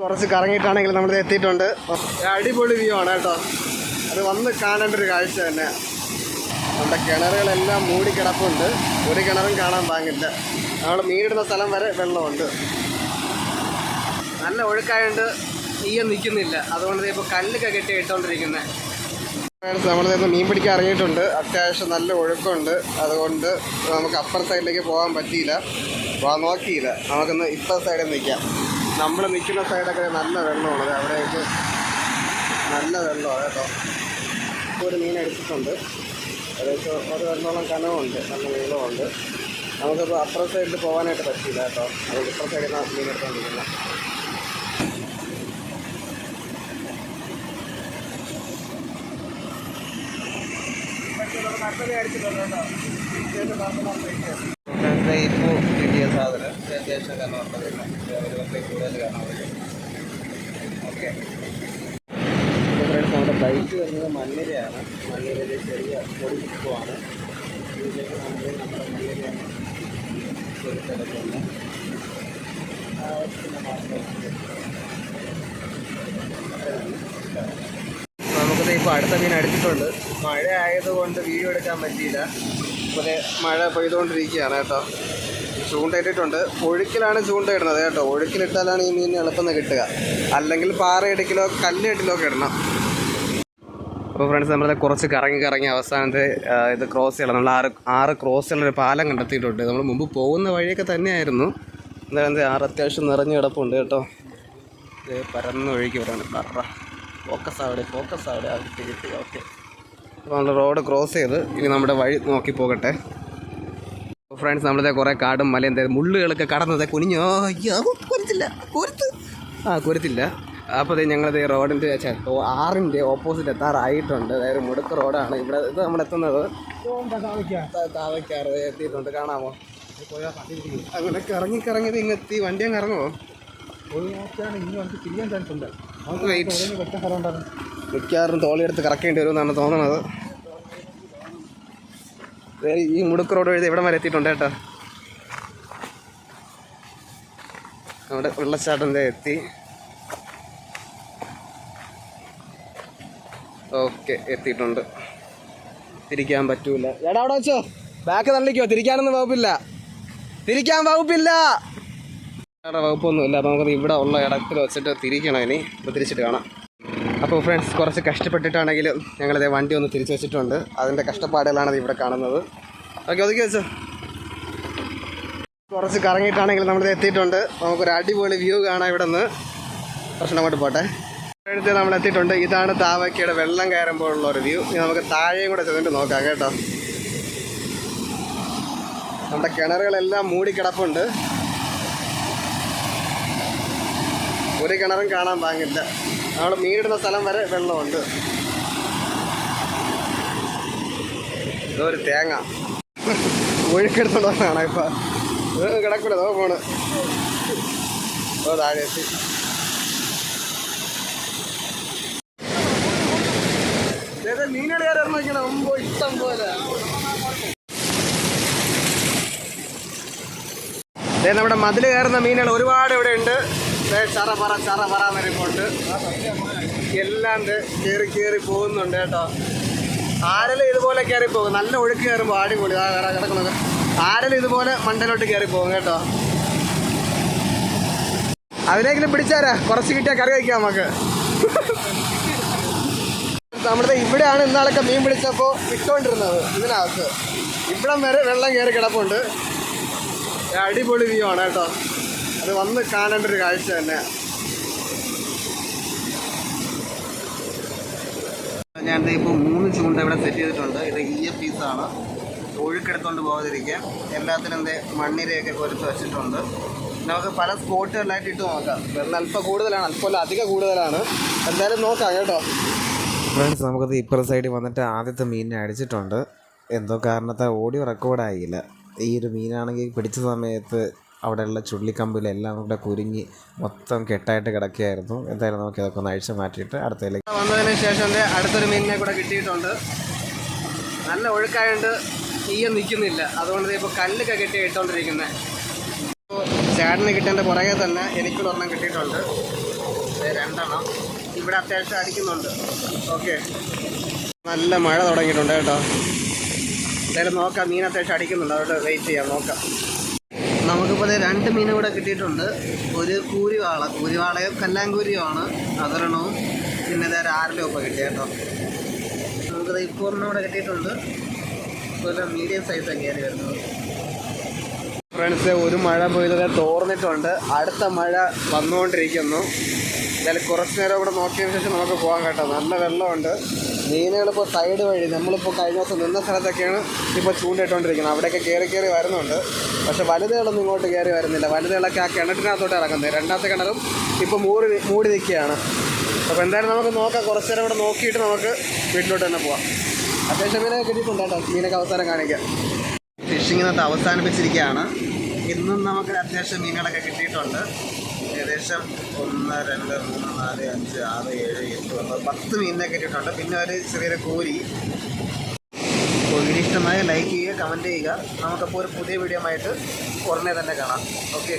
കുറച്ച് കറങ്ങിയിട്ടാണെങ്കിൽ നമ്മൾ എത്തിയിട്ടുണ്ട്. അടിപൊളി വ്യൂ ആണ് കേട്ടോ. അത് വന്ന് കാണേണ്ട ഒരു കാഴ്ച തന്നെ. നമ്മുടെ കിണറുകളെല്ലാം മൂടി കിടപ്പുണ്ട് ഒരു കിണറും കാണാൻ പാങ്ങില്ല. നമ്മൾ മീനിടുന്ന സ്ഥലം വരെ വെള്ളമുണ്ട്. നല്ല ഒഴുക്കായോണ്ട് ഈയം നിൽക്കുന്നില്ല. അതുകൊണ്ട് ഇപ്പോൾ കല്ലൊക്കെ കെട്ടി ഇട്ടുകൊണ്ടിരിക്കുന്നത് നമ്മളിന്ന് മീൻ പിടിക്കാൻ ഇറങ്ങിയിട്ടുണ്ട്. അത്യാവശ്യം നല്ല ഒഴുക്കുണ്ട്. അതുകൊണ്ട് നമുക്ക് അപ്പർ സൈഡിലേക്ക് പോകാൻ പറ്റിയില്ല. പോകാൻ നോക്കിയില്ല. നമുക്കൊന്ന് ഇപ്പർ സൈഡിൽ നിൽക്കാം. നമ്മൾ നിൽക്കുന്ന സൈഡൊക്കെ നല്ല വെള്ളമാണ്. അവിടെയൊക്കെ നല്ല വെള്ളമാണ് കേട്ടോ. ഒരു മീൻ എടുത്തിട്ടുണ്ട്. ഏകദേശം ഒരു വെള്ളോളം കനവുണ്ട്. നല്ല നീളമുണ്ട് നമുക്കിപ്പോൾ അപ്പുറ സൈഡിൽ പോകാനായിട്ട് പറ്റിയില്ല കേട്ടോ. അതുകൊണ്ട് ഇപ്പുറ മീൻ എടുത്തുകൊണ്ടിരിക്കുന്നത് ഇപ്പോൾ കിട്ടിയ സാധനം അത്യാവശ്യം കാണാറുള്ളതില്ല ഒരു കൂടുതൽ കാണാറില്ല ഓക്കെ നമ്മുടെ ബൈക്ക് വരുന്നത് മണ്ണിരയാണ് മണ്ണിരയിൽ ചെറിയ പൊടി ചുറ്റുമാണ് ഇതിലേക്ക് നമ്മൾ നമ്മുടെ മണ്ണിരയാണ് ചെറുത്തെടുക്കുന്നത് ആവശ്യത്തിന് മാത്രം നമുക്കത് ഇപ്പോൾ അടുത്ത മീൻ അടിച്ചിട്ടുണ്ട്. മഴ ആയതുകൊണ്ട് വീഡിയോ എടുക്കാൻ പറ്റിയില്ല. ഇപ്പോൾ മഴ പെയ്തുകൊണ്ടിരിക്കുകയാണ് കേട്ടോ. ചൂണ്ടയിട്ടിട്ടുണ്ട്. ഒഴുക്കിലാണ് ചൂണ്ടയിടുന്നത് കേട്ടോ. ഒഴുക്കിലിട്ടാലാണ് ഈ മീൻ എളുപ്പം കിട്ടുക. അല്ലെങ്കിൽ പാറ ഇടക്കിലോ കല്ല് ഇടലോ ഒക്കെ ഇടണം അപ്പോൾ ഫ്രണ്ട്സ് നമ്മളത് കുറച്ച് കറങ്ങി കറങ്ങി അവസാനത്തെ ഇത് ക്രോസ് ചെയ്യണം. നമ്മൾ ആറ് ആറ് ക്രോസ് ചെയ്യണ ഒരു പാലം കണ്ടെത്തിയിട്ടുണ്ട്. നമ്മൾ മുമ്പ് പോകുന്ന വഴിയൊക്കെ തന്നെയായിരുന്നു. എന്താ എന്താ ആറ് അത്യാവശ്യം നിറഞ്ഞു കിടപ്പുണ്ട് കേട്ടോ. ഇത് പരന്ന് ഒഴുകി വരാണ്. പറ. ഫോക്കസ് അവിടെ ഫോക്കസ് അവിടെ ആ, കിട്ടി കിട്ടി. ഓക്കെ അപ്പോൾ നമ്മൾ റോഡ് ക്രോസ് ചെയ്ത് ഇനി നമ്മുടെ വഴി നോക്കി പോകട്ടെ. ഫ്രണ്ട്സ് നമ്മളിതേ കുറേ കാടും മലയും എന്താ മുള്ളുകളൊക്കെ കടന്നത്. കുനിഞ്ഞോ. അയ്യോ കുരുത്തില്ല കുരുത്ത്. ആ കുരുത്തില്ല. അപ്പോൾ ഞങ്ങളിത് റോഡിന്റെ ആറിന്റെ ഓപ്പോസിറ്റ് എത്താറായിട്ടുണ്ട്. അതായത് മുടുക്ക് റോഡാണ്. ഇവിടെ ഇത് നമ്മൾ എത്തുന്നത്. താവയ്ക്കാറ് എത്തിയിട്ടുണ്ട്. കാണാമോ? അങ്ങനെ കറങ്ങി കറങ്ങി ഇത് ഇങ്ങ് എത്തി. വണ്ടി ചാൻസ് ഇറങ്ങുമോ? നമുക്ക് വെയിറ്റ്. മിക്കവാറും തോളിയെടുത്ത് കറക്കേണ്ടി വരുമെന്നാണ് തോന്നുന്നത് ഈ മുടുക്ക് റോഡ് വഴി ഇവിടെ വരെ എത്തിയിട്ടുണ്ട് കേട്ടോ. അവിടെ വെള്ളച്ചാട്ടം എത്തി. ഓക്കെ എത്തിയിട്ടുണ്ട്. തിരിക്കാൻ പറ്റൂല. എടാ അവിടെ വെച്ചോ. ബാക്ക് തള്ളിക്കോ. തിരിക്കാനൊന്നും വകുപ്പില്ല. തിരിക്കാൻ വകുപ്പില്ല. വേറെ വകുപ്പൊന്നുമില്ല. അപ്പോൾ നമുക്കത് ഇവിടെ ഉള്ള ഇടത്തിൽ വെച്ചിട്ട് തിരിക്കണം ഇനി. അപ്പോൾ തിരിച്ചിട്ട് കാണാം. അപ്പോൾ ഫ്രണ്ട്സ് കുറച്ച് കഷ്ടപ്പെട്ടിട്ടാണെങ്കിലും ഞങ്ങളിതേ വണ്ടി ഒന്ന് തിരിച്ചു വെച്ചിട്ടുണ്ട്. അതിന്റെ കഷ്ടപ്പാടുകളാണ് ഇവിടെ കാണുന്നത്. ഓക്കെ ഒതുക്കി വെച്ചോ. കുറച്ച് കറങ്ങിയിട്ടാണെങ്കിലും നമ്മളിത് എത്തിയിട്ടുണ്ട്. നമുക്കൊരു അടിപൊളി വ്യൂ കാണാം ഇവിടെ നിന്ന് പ്രശ്നം അങ്ങോട്ട് പോട്ടെ. അടുത്ത് നമ്മൾ എത്തിയിട്ടുണ്ട്. ഇതാണ് താവക്കയുടെ വെള്ളം കയറുമ്പോഴുള്ള ഒരു വ്യൂ ഇനി നമുക്ക് താഴെയും കൂടെ ചെന്നിട്ട് നോക്കാം കേട്ടോ. നമ്മുടെ കിണറുകളെല്ലാം മൂടിക്കിടപ്പുണ്ട്. ഒരു കിണറും കാണാൻ പാങ്ങില്ല. നമ്മൾ മീനിടുന്ന സ്ഥലം വരെ വെള്ളമുണ്ട്. ഇതൊരു തേങ്ങ. ഒഴുക്കെടുത്തോണ്ടാണ് ഇപ്പൊ. ഇത് നോ അതോ പോണ് ഓ താഴെ എത്തി ഇഷ്ടം പോലെ. നമ്മുടെ മതിൽ കയറുന്ന മീനുകൾ ഒരുപാട് ഇവിടെ ഉണ്ട്. ദേ ചറ പറ ചറ പറ എന്നൊരുപ്പുണ്ട് എല്ലാം ദേ കയറി കയറി പോകുന്നുണ്ട് കേട്ടോ. ആരെല്ലാം ഇതുപോലെ കയറി പോകും? നല്ല ഒഴുക്ക് കയറുമ്പോൾ അടിപൊളി. കിടക്കുന്നത്. ആരെല്ലാം ഇതുപോലെ മണ്ടലോട്ട് കയറി പോകും കേട്ടോ? അതിനെങ്കിലും പിടിച്ചാരാ? കുറച്ച് കിട്ടിയാൽ കറി വയ്ക്കാം നമുക്ക്. നമ്മുടെ ഇവിടെയാണ് ഇന്നാളൊക്കെ മീൻ പിടിച്ചപ്പോൾ ഇട്ടുകൊണ്ടിരുന്നത് ഇതിനകത്ത്. ഇവിടം വരെ വെള്ളം കയറി കിടപ്പുണ്ട്. അടിപൊളി വ്യൂ ആണ് കേട്ടോ. അത് വന്ന് കാണേണ്ട ഒരു കാഴ്ച തന്നെ. ഞാൻ ഇപ്പോൾ മൂന്ന് ചൂണ്ട ഇവിടെ സെറ്റ് ചെയ്തിട്ടുണ്ട്. ഇത് ഇ എഫ് ആണ്. ഒഴുക്കെടുത്തോണ്ട് പോകാതിരിക്കാൻ. എല്ലാത്തിനും എന്തേ മണ്ണിരയൊക്കെ കുറച്ച് വെച്ചിട്ടുണ്ട്. നമുക്ക് പല സ്പോട്ടുകളിലായിട്ട് ഇട്ട് നോക്കാം. വെള്ളം അല്പം കൂടുതലാണ്. അല്പം അധികം കൂടുതലാണ്. എന്തായാലും നോക്കാം കേട്ടോ. ഫ്രണ്ട്സ് നമുക്കത് ഇപ്പുറ സൈഡിൽ വന്നിട്ട് ആദ്യത്തെ മീനിനെ അടിച്ചിട്ടുണ്ട്. എന്തോ കാരണത്താൽ ഓഡിയോ റെക്കോർഡായില്ല ഈ ഒരു മീനാണെങ്കിൽ പിടിച്ച സമയത്ത് അവിടെയുള്ള ചുള്ളിക്കമ്പിലെല്ലാം കൂടെ കുരുങ്ങി മൊത്തം കെട്ടായിട്ട് കിടക്കുകയായിരുന്നു. എന്തായാലും നമുക്ക് ഇതൊക്കെ ഒന്ന് അഴിച്ചു മാറ്റിയിട്ട് അടുത്തതിലേക്ക് വന്നതിന് ശേഷം അടുത്തൊരു മീനിനെ കൂടെ കിട്ടിയിട്ടുണ്ട്. നല്ല ഒഴുക്കായതുകൊണ്ട് തീയ നിൽക്കുന്നില്ല. അതുകൊണ്ട് ഇപ്പോൾ കല്ലൊക്കെ കെട്ടി ഇട്ടുകൊണ്ടിരിക്കുന്നത് ചേട്ടന് കിട്ടേണ്ട പുറകെ തന്നെ എനിക്കൊരു ഒരെണ്ണം കിട്ടിയിട്ടുണ്ട്. രണ്ടെണ്ണം. ഇവിടെ അത്യാവശ്യം അടിക്കുന്നുണ്ട്. ഓക്കെ. നല്ല മഴ തുടങ്ങിയിട്ടുണ്ട് കേട്ടോ. എന്തായാലും നോക്കാം. മീൻ അത്യാവശ്യം അടിക്കുന്നുണ്ട്. അതുകൊണ്ട് വെയിറ്റ് ചെയ്യാം. നോക്കാം. നമുക്കിപ്പോൾ രണ്ട് മീൻ ഇവിടെ കിട്ടിയിട്ടുണ്ട്. ഒരു കൂരിവാള. കൂരിവാളയും കല്ലാങ്കൂരിയുമാണ്. അതരണവും പിന്നെ ഇതേ ആറിലും ഒക്കെ കിട്ടിയ കേട്ടോ. നമുക്കത് ഒരെണ്ണം ഇവിടെ കിട്ടിയിട്ടുണ്ട്. മീഡിയം സൈസ് കയറി വരുന്നത്. ഫ്രണ്ട്സ് ഒരു മഴ പോയതൊക്കെ തോർന്നിട്ടുണ്ട്. അടുത്ത മഴ വന്നുകൊണ്ടിരിക്കുന്നു. എന്തായാലും കുറച്ച് നേരം കൂടെ നോക്കിയതിന് ശേഷം നമുക്ക് പോകാൻ കേട്ടോ. നല്ല വെള്ളമുണ്ട്. മീനുകളിപ്പോൾ സൈഡ് വഴി. നമ്മളിപ്പോൾ കഴിഞ്ഞ ദിവസം നിന്ന സ്ഥലത്തൊക്കെയാണ് ഇപ്പോൾ ചൂണ്ടിട്ടുകൊണ്ടിരിക്കുന്നത് അവിടെയൊക്കെ കയറി കയറി വരുന്നുണ്ട്. പക്ഷേ വലുതുകളൊന്നും ഇങ്ങോട്ട് കയറി വരുന്നില്ല. വലുതുകളൊക്കെ ആ കിണറ്റിനകത്തോട്ട് ഇറങ്ങുന്നത്. രണ്ടാമത്തെ കിണറും ഇപ്പോൾ മൂടി മൂടി നിൽക്കുകയാണ്. അപ്പോൾ എന്തായാലും നമുക്ക് നോക്കാം. കുറച്ച് നേരം കൂടെ നോക്കിയിട്ട് നമുക്ക് വീട്ടിലോട്ട് തന്നെ പോവാം. അത്യാവശ്യം മീനൊക്കെ കിട്ടിയിട്ടുണ്ട് കേട്ടോ. മീനൊക്കെ അവസാനം കാണിക്കാം ഫിഷിങ്ങിനകത്ത് അവസാനിപ്പിച്ചിരിക്കുകയാണ്. ഇന്നും നമുക്ക് അത്യാവശ്യം മീനുകളൊക്കെ കിട്ടിയിട്ടുണ്ട്. ഏകദേശം ഒന്ന് രണ്ട് മൂന്ന് നാല് അഞ്ച് ആറ് ഏഴ് എട്ട് ഒമ്പത് പത്ത് മീനിനെ കിട്ടിയിട്ടുണ്ട് പിന്നെ ഒരു ചെറിയൊരു കോരി വീഡിയോ ഇഷ്ടമായ ലൈക്ക് ചെയ്യുക കമന്റ് ചെയ്യുക. നമുക്കപ്പോൾ ഒരു പുതിയ വീഡിയോ ആയിട്ട് ഉടനെ തന്നെ കാണാം. ഓക്കെ